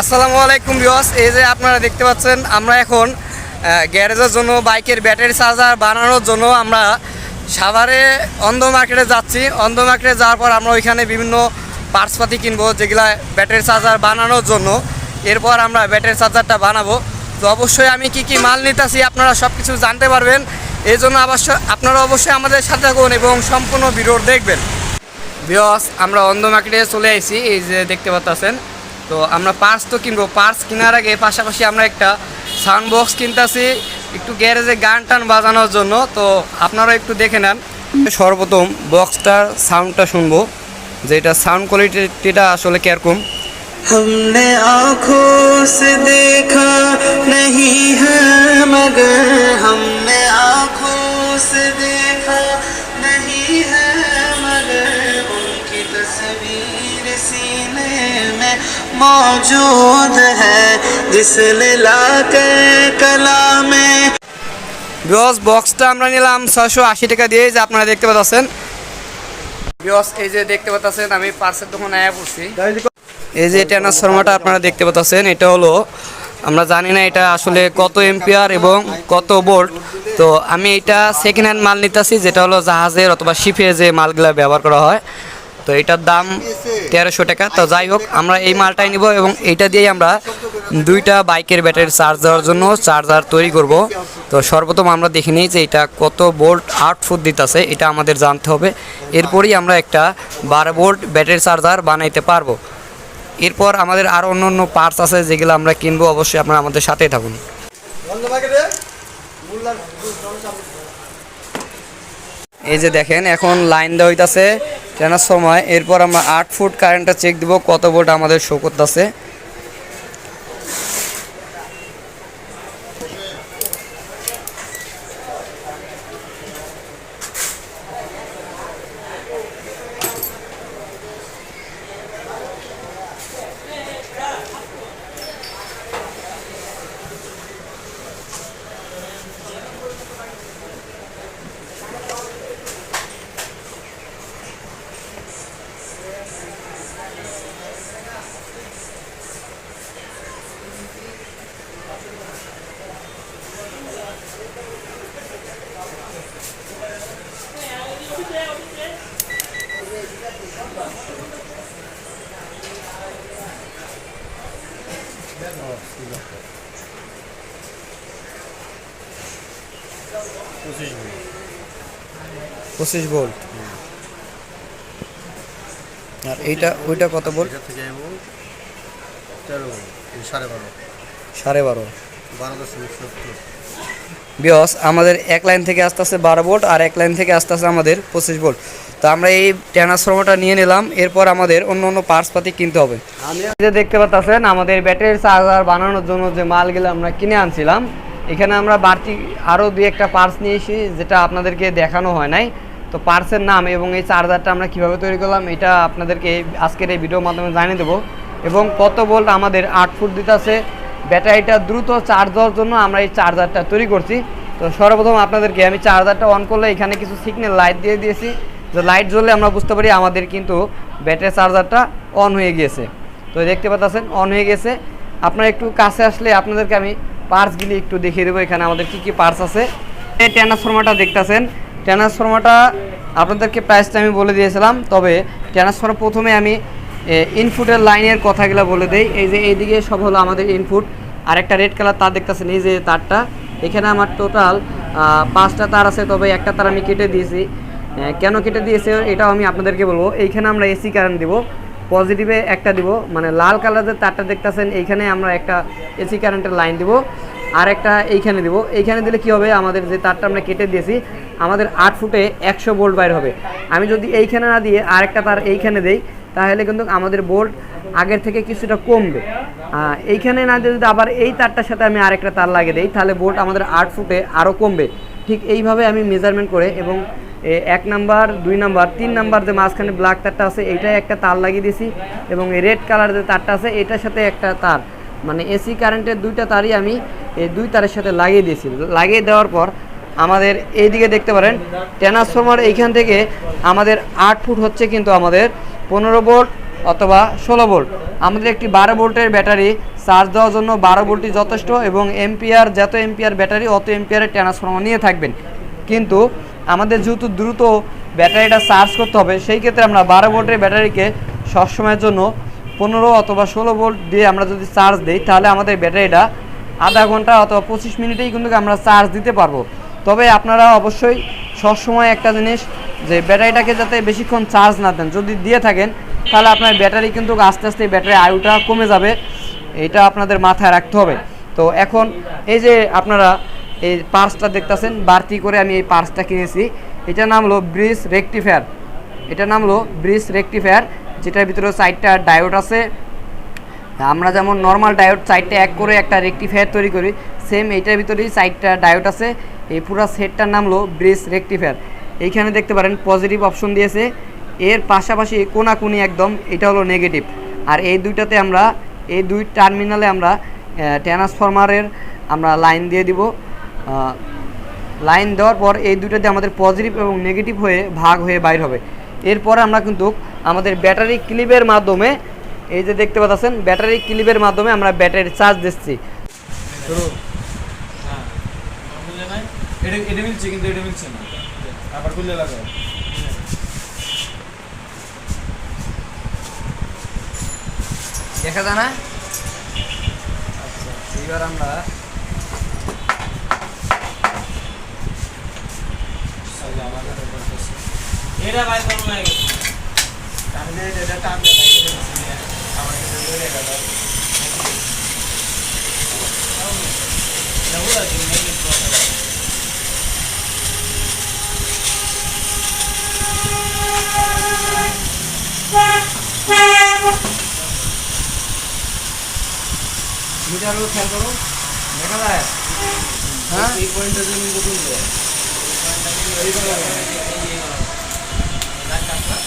আসসালামু আলাইকুম বিওয়াস এই যে আপনারা দেখতে পাচ্ছেন, আমরা এখন গ্যারেজের জন্য, বাইকের ব্যাটারি চার্জার বানানোর জন্য আমরা সাভারে অন্ধ মার্কেটে যাচ্ছি। অন্ধ মার্কেটে যাওয়ার পর আমরা ওইখানে বিভিন্ন পার্টসপাতি কিনবো, যেগুলা ব্যাটারি চার্জার বানানোর জন্য। এরপর আমরা ব্যাটারি চার্জারটা বানাবো। তো অবশ্যই আমি কি কি মাল নিতেছি আপনারা সব কিছু জানতে পারবেন। এই জন্য অবশ্য আপনারা অবশ্যই আমাদের সাথে থাকুন এবং সম্পূর্ণ ভিডিও দেখবেন। বিয়স আমরা অন্ধ মার্কেটে চলে আইছি, এই যে দেখতে পাচ্ছেন তো আমরা পার্স তো কিনবো। পার্স কেনার আগে পাশাপাশি আমরা একটা সাউন্ড বক্স কিনতেছি, একটু গ্যারেজে গান টান বাজানোর জন্য। তো আপনারা একটু দেখে নেন। সর্বপ্রথম বক্সটার সাউন্ডটা শুনব। যে এটা সাউন্ড কোয়ালিটিটা আসলে কীরকম हमने आंखों से देखा नहीं है मगर हमने आंखों से देखा नहीं है मगर उनकी तस्वीर सीने में मौजूद है जिसने ला के कला में বিয়স বক্সটা আমরা নিলাম ছয়শো আশি টাকা দিয়ে যে আপনারা দেখতে পাচ্ছেন এই যে দেখতে পাচ্ছেন, আমি পার্সের দোকানে আয়া পড়ছি। এই যে ট্রান্সফর্মারটা আপনারা দেখতে পাচ্ছেন, এটা হলো, আমরা জানি না এটা আসলে কত এম্পিয়ার এবং কত বোল্ট তো আমি এটা সেকেন্ড হ্যান্ড মাল নিতেছি, যেটা হলো জাহাজের অথবা শিপে যে মালগুলো ব্যবহার করা হয়। তো এটার দাম তেরোশো টাকা। তো যাই হোক, আমরা এই মালটাই নিব এবং এইটা দিয়েই আমরা দুইটা বাইকের ব্যাটারি চার্জ দেওয়ার জন্য চার্জার তৈরি করব। তো সর্বপ্রথম আমরা দেখে নিই যে এটা কত বোল্ট আউটপুট দিতেছে, এটা আমাদের জানতে হবে। এরপরই আমরা একটা বারো বোল্ট ব্যাটারি চার্জার বানাইতে পারব। এরপর আমাদের আরও অন্য অন্য পার্টস আছে যেগুলো আমরা কিনবো, অবশ্যই আপনারা আমাদের সাথেই থাকুন। এই যে দেখেন, এখন লাইন দেওয়া হইতাছে ট্রান্সফর্মার সময় এরপর আমরা আট ফুট কারেন্টটা চেক দিব কত ভোল্ট আমাদের শো করতেছে। পঁচিশ ভোল্ট আর এইটা ওইটা কত ভোল্ট সাড়ে বারো। সাড়ে বারো। বারো দশমিক সত্তর। বিয়স আমাদের এক লাইন থেকে আসতে আসতে বারো ভোল্ট আর এক লাইন থেকে আসতে আসতে আমাদের পঁচিশ ভোল্ট। তো আমরা এই ট্রান্সফর্মারটা নিয়ে নিলাম, এরপর আমাদের অন্য অন্য পার্টসপাতি কিনতে হবে। আমি যে দেখতে পাচ্ছেন আমাদের ব্যাটারি চার্জার বানানোর জন্য যে মালগুলো আমরা কিনে আনছিলাম, এখানে আমরা বাড়তি আরও দুই একটা পার্টস নিয়ে এসি যেটা আপনাদেরকে দেখানো হয় নাই। তো পার্টসের নাম এবং এই চার্জারটা আমরা কীভাবে তৈরি করলাম, এটা আপনাদেরকে আজকের এই ভিডিওর মাধ্যমে জানিয়ে দেবো। এবং কত ভোল্ট আমাদের আট ফুট দিতেছে, ব্যাটারিটা দ্রুত চার্জ দেওয়ার জন্য আমরা এই চার্জারটা তৈরি করছি। তো সর্বপ্রথম আপনাদেরকে আমি চার্জারটা অন করলে এখানে কিছু সিগন্যাল লাইট দিয়ে দিয়েছি। যে লাইট জ্বললে আমরা বুঝতে পারি আমাদের কিন্তু ব্যাটারি চার্জারটা অন হয়ে গিয়েছে। তো দেখতে পাচ্ছেন, অন হয়ে গেছে আপনারা একটু কাছে আসলে আপনাদেরকে আমি পার্টসগুলি একটু দেখিয়ে দেবো এখানে, আমাদের কী কী পার্টস আছে। এই ট্রান্সফর্মারটা দেখতেছেন। ট্রান্সফর্মারটা আপনাদেরকে প্রাইসটা আমি বলে দিয়েছিলাম, তবে ট্রান্সফর্মার প্রথমে আমি ইনপুটের লাইনের কথাগুলো বলে দেই। এই যে এইদিকে সব হলো আমাদের ইনপুট আরেকটা রেড কালার তার দেখতেছেন, এই যে তারটা। এখানে আমার টোটাল পাঁচটা তার আছে, তবে একটা তার আমি কেটে দিয়েছি। কেন কেটে দিয়েছে এটাও আমি আপনাদেরকে বলব। এইখানে আমরা এসি কারেন্ট দিব পজিটিভে একটা দিব মানে লাল কালারের তারটা দেখতেছেন, এইখানে আমরা একটা এসি কারেন্টের লাইন দিব, আর একটা এইখানে দিব। এইখানে দিলে কি হবে? আমাদের যে তারটা আমরা কেটে দিয়েছি, আমাদের আট ফুটে একশো বোল্ট বাইর হবে। আমি যদি এইখানে না দিয়ে আরেকটা তার এইখানে দেই, তাহলে কিন্তু আমাদের বোল্ট আগের থেকে কিছুটা কমবে। এইখানে না দিয়ে যদি আবার এই তারটার সাথে আমি আরেকটা তার লাগিয়ে দিই, তাহলে বোল্ট আমাদের আট ফুটে আরও কমবে। ঠিক এইভাবে আমি মেজারমেন্ট করে এবং এক নাম্বার, দুই নাম্বার, তিন নাম্বার যে মাঝখানে ব্ল্যাক তারটা আছে এইটাই একটা তার লাগিয়ে দিয়েছি এবং রেড কালার যে তারটা আছে এটার সাথে একটা তার। মানে এসি কারেন্টের দুইটা তারই আমি এই দুই তারের সাথে লাগিয়ে দিয়েছি। লাগিয়ে দেওয়ার পর আমাদের এইদিকে দেখতে পারেন ট্রান্সফর্মার এইখান থেকে আমাদের আট ফুট হচ্ছে কিন্তু আমাদের পনেরো ভোল্ট অথবা ষোলো ভোল্ট আমাদের একটি বারো ভোল্টের ব্যাটারি চার্জ দেওয়ার জন্য বারো ভোল্টই যথেষ্ট এবং এমপিআর যত এমপিআর ব্যাটারি, অত এমপিআরের ট্রান্সফরমার নিয়ে থাকবেন। কিন্তু আমাদের যেহেতু দ্রুত ব্যাটারিটা চার্জ করতে হবে, সেই ক্ষেত্রে আমরা বারো ভোল্টের ব্যাটারিকে সবসময়ের জন্য পনেরো অথবা ষোলো ভোল্ট দিয়ে আমরা যদি চার্জ দিই, তাহলে আমাদের ব্যাটারিটা আধা ঘণ্টা অথবা পঁচিশ মিনিটেই কিন্তু আমরা চার্জ দিতে পারব। তবে আপনারা অবশ্যই সবসময় একটা জিনিস যে ব্যাটারিটাকে যাতে বেশিক্ষণ চার্জ না দেন, যদি দিয়ে থাকেন, তাহলে আপনার ব্যাটারি কিন্তু আস্তে আস্তে ব্যাটারি আয়ুটা কমে যাবে। এটা আপনাদের মাথায় রাখতে হবে। তো এখন এই যে আপনারা এই পার্সটা দেখতেছেন, বাড়তি করে আমি এই পার্সটা কিনেছি। এটার নাম হলো ব্রিজ রেকটিফায়ার। এটার নাম হলো ব্রিজ রেকটিফায়ার, যেটার ভিতরে চারটা ডায়োড আছে। আমরা যেমন নর্মাল ডায়োড সাইডটা এক করে একটা রেকটিফায়ার তৈরি করি সেম এইটার ভিতরেই সাইডটা ডায়োড আছে। এই পুরো সেটটার নাম হলো ব্রিজ রেকটিফায়ার। এইখানে দেখতে পারেন পজিটিভ অপশন দিয়েছে। এর পাশাপাশি কোনাকুনি একদম, এটা হলো নেগেটিভ আর এই দুইটাতে আমরা, এই দুই টার্মিনালে আমরা ট্রান্সফরমারের আমরা লাইন দিয়ে দিব। লাইন দেওয়ার পর এই দুটোতে আমাদের পজিটিভ এবং নেগেটিভ হয়ে ভাগ হয়ে বাইর হবে। এরপরে আমরা কিন্তু আমাদের ব্যাটারি ক্লিপের মাধ্যমে এই যে দেখতে পাচ্ছেন ব্যাটারি ক্লিপের মাধ্যমে আমরা ব্যাটারি চার্জ দিচ্ছি। লাগাও দেখা যায় না? আচ্ছা এইবার আমরা এটা ভাই তোর লাগে? আমি যে এটা টান দিয়ে আমার কাছে ধরে গেল মিটারও খেয়াল করো দেখা যায়। হ্যাঁ? এই পয়েন্টটা জন্য Thank you.